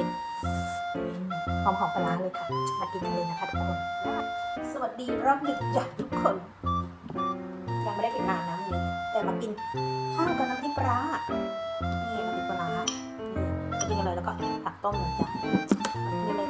็นหอมหอมปลาเลยค่ะ มากินกันเลยนะคะทุกคน สวัสดีรอบดึกจากทุกคน ยังไม่ได้กินนานนะวันนี้แต่มากินข้าวกับน้ำพริกปลานี่น้ำพริกปลานี่กินกันเลยแล้วก็ผักต้มหนึ่งจานกินกันเลย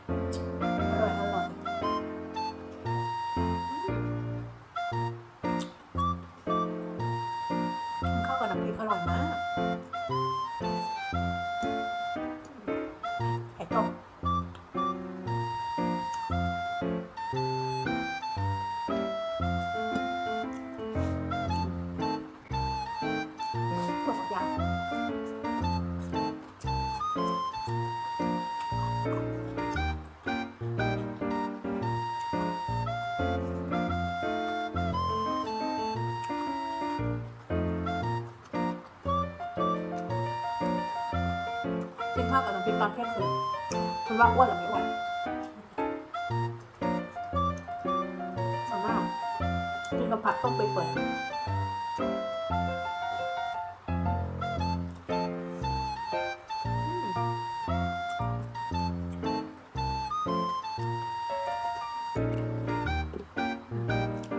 ข้าวกับน้ำพริกตอนเที่ยงคืนคุณว่าอ้วนหรือไม่อ้วนส่วนมากกินกับผักต้มเปื่อยๆ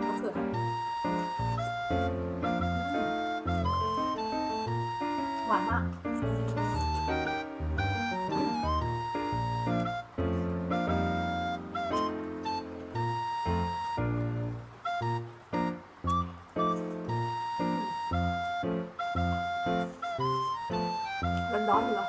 มะเขือหวานมาก ร้อนๆอยู่เห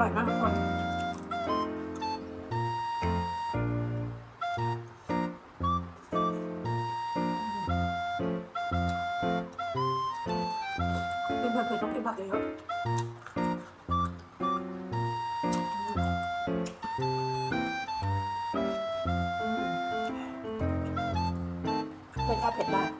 ร่อยมากทุกคนกินเผ็ดๆต้องกินผักเยอะเผ็ดถ้าเผ็ดได้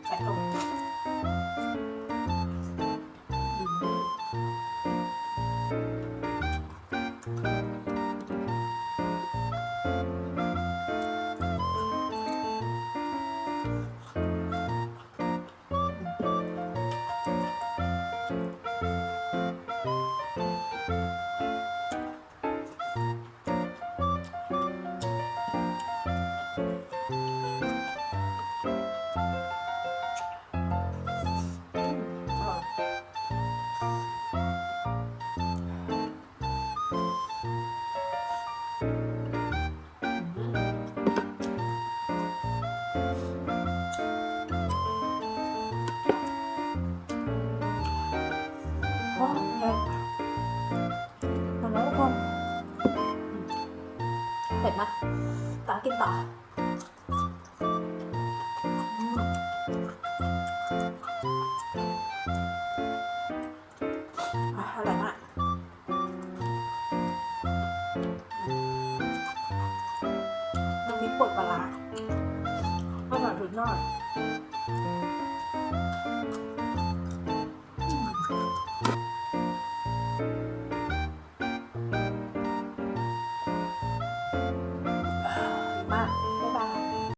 ยอด